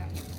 အား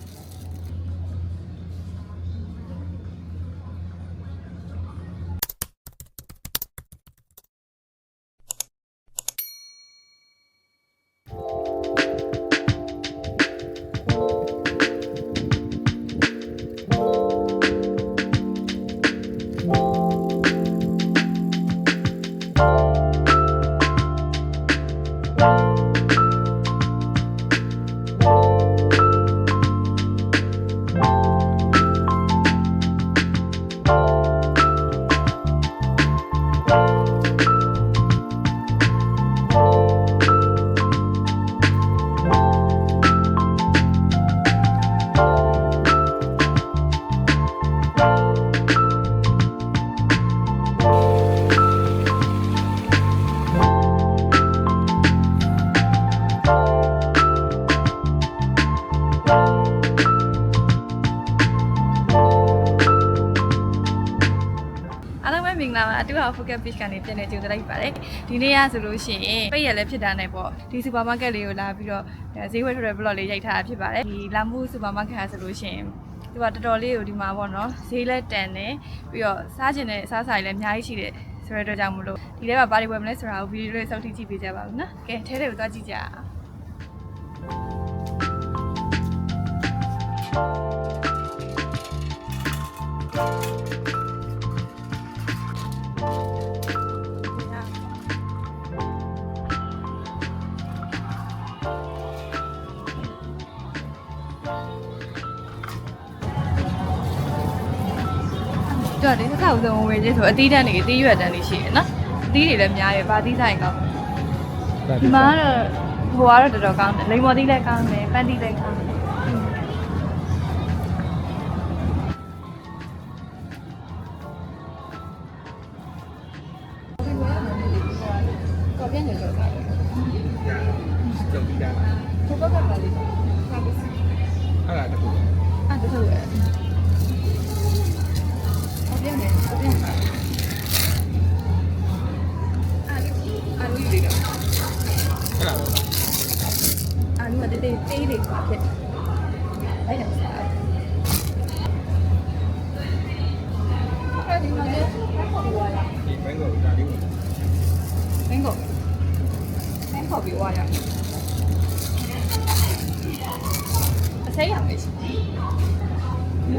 အတူဟာ focus page ကနေပြန်လည်ကြိုဆိုလိုက်ပါတယ်ဒီနေ့ကဆိုလို့ရှိရင်ပိတ်ရလည်းဖြစ်တာနဲ့ပေါ့ဒီ supermarket လေးကိုလာပြီးတော့ဈေးဝယ်ထွက်တဲ့ blog လေးရိုက်ထားတာဖြစ်ပါတယ်ဒီလာမှု supermarket ကဆိုလို့ရှိရင်သူကတော်တော်လေးကိုဒီမှာပေါ့နော်ဈေးလည်းတန်တယ်ပြီးတော့စားကျင်တဲ့အစားအစာတွေလည်းအများကြီးရှိတယ်ဆိုတဲ့အတွက်ကြောင့်မလို့ဒီထဲမှာဘာတွေဝယ်မလဲဆိုတာကိုဗီဒီယိုလေးစောင့်ကြည့်ကြည့်ပေးကြပါဦးနော်ကဲထဲထဲကိုသွားကြည့်ကြအောင်တော့ ဒီတစ်ခါဦးဆုံးဝင်ကြီးဆိုအသီးတန်းတွေအသီးရွက်တန်းတွေရှိတယ်နော်အသီးတွေလည်းများရယ်ဗာသီးဆိုင်ကောင်းဒီမှာကတော့ဟိုကတော့တော်တော်ကောင်းတယ်လိမ္မော်သီးလည်းကောင်းတယ်ပန်းသီးလည်းကောင်းတယ်ကောပြန်နေတော့တာကြုံပြီးတာဘုဘကပါလိဟာပစ္စည်းအဲ့ဒါတခုအဲ့ဒါဆိုရယ်ကောပြ န်နေကောပြန်ပါအဲ့အဲ့လိုလေးတော့အဲ့ဒါတော့အာလူကတေးတေးတေးလေးပါဖြစ်တယ်။အဲ့ဒါစား။အဲ့ဒီမှာလည်းခေါ်ပြီးသွားရဒီဘန်ကောဒါလေးကို။မင်းကိုမင်းခေါ်ပြီးသွားရ။အစိမ်းရမယ်ရှိ။ဒီ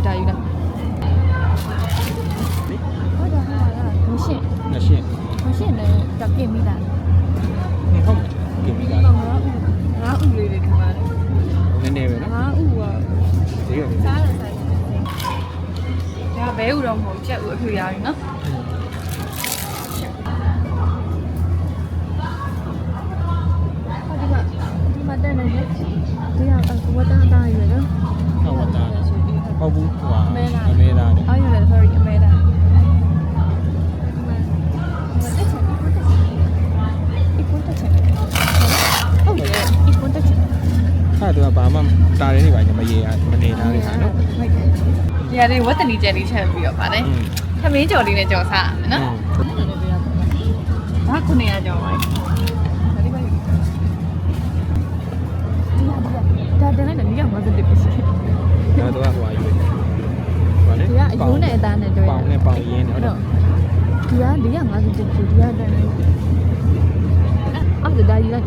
အဲ့ဒါယူလားဟုတ်တယ်ဟာလားမရှင်းငရှင်းမရှင်းလည်းတကင်မိတာဟုတ်တယ်ကြည့်ပြီးတာငါငါငါဥလေးတွေဒီမှာလေနည်းနည်းပဲနော်ငါဥကဒီရောစားရဆိုင်ဒါဘဲဥတော့မဟုတ်ချက်ဥအဖြူရပြီနော် အဲ့ဒါကဘာမှတာရင်းနေပါညမရေမနေတာလေးဟာနော်ဒီကနေ့ဝတ်တနီကျန်လေးချက်ပြီးတော့ပါတယ်อืมခမင်းကြော်လေးနဲ့ကြော်စားရမယ်နော်ဘာခုနေရကြော်ပါဒါလေးပါဒါတနေ့လည်းညမှာတက်ပြီရှိဒါတော့ဟိုအယူဘာလဲဒီကအယိုးနဲ့အသားနဲ့တွေ့ရပေါင်နဲ့ပေါင်ရင်းနေဟုတ်တယ်ဒီက450တက်ပြီဒီကတန်းအဲ့ဒါဒါယူလိုက်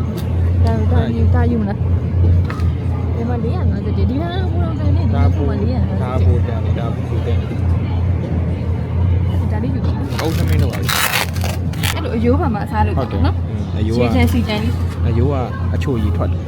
ဒါဒါယူဒါယူမလား ဒီမှာ450တက်ဒီကဘုရားကန်နေဒီဒါကဘူ450တက်ဒါဘူတန်ဒါဘူတန်ဒါလေးယူကြည့်အုတ်သမင်းတော့ပါလေအဲ့လိုအယိုးပါမှာစားလို့ဟုတ်တယ်နော်အယိုးရှကင်းချင်စီချင်လေးအယိုးကအချိုကြီးထွက်တယ်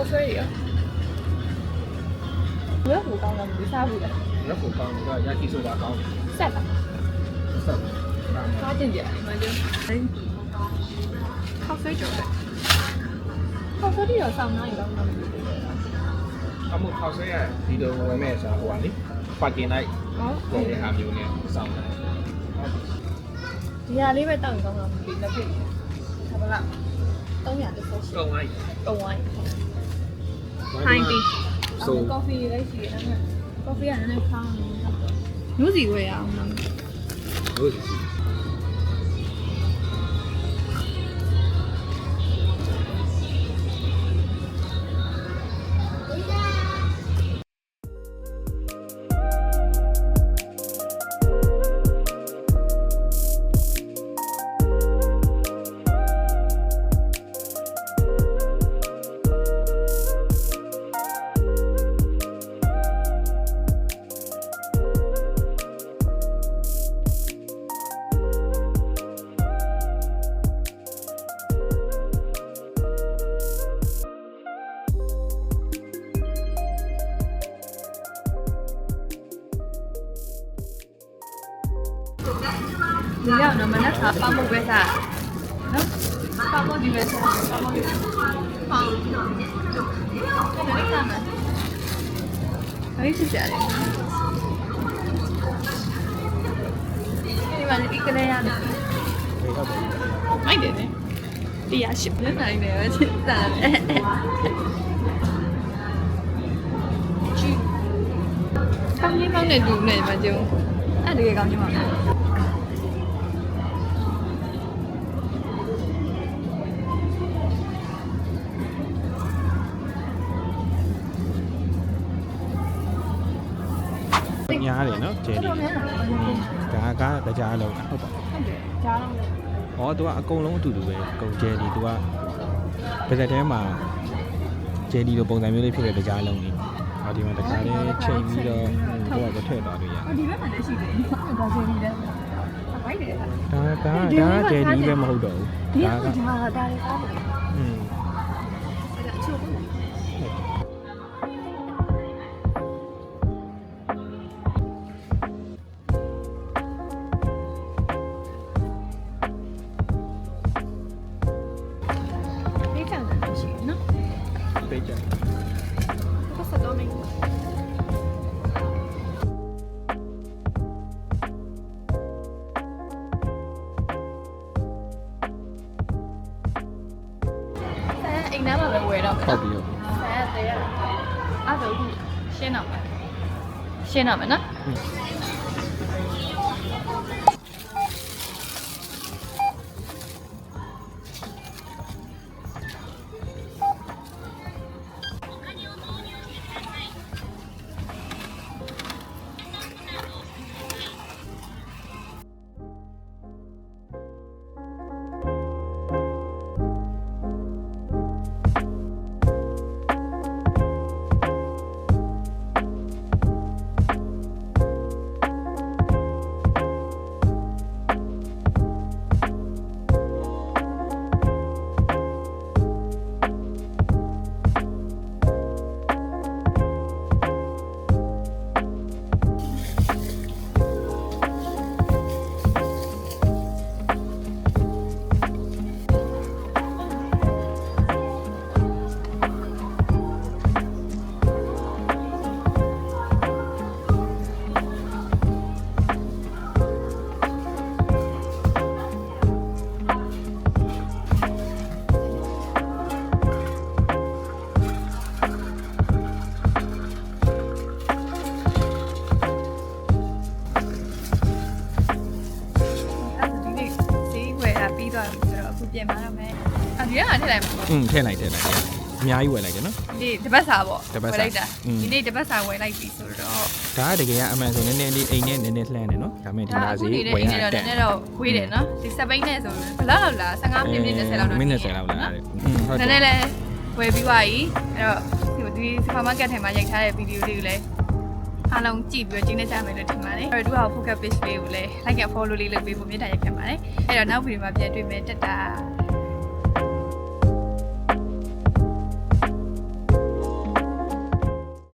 ခောက်ဆွဲရရောဘယ်လိုကောင်းလဲမစားဘူးလေရက်ကိုကောင်းတော့ရာကီဆိုတာကောင်းတယ်ဆက်တာဆက်ပါစားတင်ကြတယ်မကျခောက်ဆွဲကြော်တယ်ခောက်ဆွဲရရောဆောင်းနိုင်တော့မလို့အမှုထောက်ဆွဲရဒီလိုဝယ်မဲ့ဆိုဟိုကလေပါကင်လိုက်ဟုတ်ပုံရအားမျိုးနဲ့စောင်းတယ်ဒီဟာလေးပဲတောက်ရင်ကောင်းတော့မသိလက်ဖိတ်ဒါပလား300တစ်ဆက်ရှိကောင်းလိုက်တုံးဝိုင်းဟိုင်းပြီးဆိုကော်ဖီလေးရှိတယ်အဲ့ကော် ဖီကလည်းနည်းခေါင်းနေနူးစီဝယ် ဒီရောက်တော့မနက်ခါပမုတ်ပဲစားနော်ပမုတ်ဒီပဲစားပမုတ်ဒီဟောင်းဒီနေ့ကမှအဲ့ဒီစားတယ်ဒီမှာဒီကလေးရတယ်ဒီကတော့မိုက်တယ်ねတရားရှိပြနိုင်တယ်ပဲချစ်တာလေချီကောင်းလေးပေါင်းနဲ့တူနေမှာကျုံအဲ့တကယ်ကောင်းချင် ပါလား ညားတယ်နော်ကျဲ တော် ဒီ တော်များများဟုတ် ဒါကကြားလုံးဟုတ်ပါ တယ်ကြားတော့ ။ဩ तू ကအကုန်လုံးအတူတူပဲ။ကုန်ကျဲဒီ तू ကပါဇက်ထဲမှာကျဲဒီလိုပုံစံမျိုးလေးဖြစ်တဲ့ကြားလုံးလေး။အော်ဒီမှာတခါလေးချိန်ပြီးတော့ဟိုကထည့်သွားလို့ရ ဟောဒီဘက်မှာလည်းရှိတယ်ဒါဆိုရင်လည်းဘိုက်တယ် ။ဒါကဒါကျဲဒီပဲမဟုတ်တော့ဘူး ဒီ ။ က ဒါက ကြာတာတွေအားတယ် อืม ပေးကြ။ဘာဆက်တော့မင်းအိမ်နားမှာပဲဝယ်တော့ဟုတ်ပြီဟုတ်ပြီအဲတဲ့ရအဲ့တော့ရှင်းတော့မယ်ရှင်းတော့မယ်နော် ပြီဆိုတော့အခုပြင်ပါတော့မယ်။အဒီကငါထည့်လိုက်မှာပေါ့ ။อืมထည့်လိုက်ထည့်လိုက်။အများကြီးဝယ်လိုက်တယ်နော် ။ဒီတပတ်စာပေါ့ တပတ်စာ ဝယ်လိုက်တာ อืม ဒီနေ့တပတ်စာဝယ်လိုက်ပြီဆိုတော့ ။ဒါကတကယ်ကအမှန်ဆိုနည်းနည်းလေးအိမ်နဲ့နည်းနည်းလှမ်းတယ်နော်။ဒါမဲ့ဒီလာစီ ဒီနေ့ ဝယ်ရ အိမ် တ ထဲတော့နည်းနည်းတော့ဝေးတယ်နော်။ဒီစပိန်နဲ့ဆိုဘယ်လောက်လောက်လား15မိနစ်20လောက်တော့ မိနစ်20လောက်လာတယ်။อืมဟုတ် န တယ် ည်းနည်းလေးဝယ်ပြီးသွားပြီ။အဲ့တော့ဒီစူပါမားကတ်ထဲမှာရိုက်ထားတဲ့ဗီဒီယိုလေးကိုလည်း အားလုံးကြည့်ပြီးတော့ကျင်းနေကြမယ်လို့ထင်ပါတယ်။အဲ့တော့ဒီဟာ focus page လေးကိုလည်း like and follow လေးလုပ်ပေးဖို့မြတ်တာရက်ခံပါတယ်။အဲ့တော့နောက်ဗီဒီယိုမှာပြန်တွေ့မယ်တက်တာ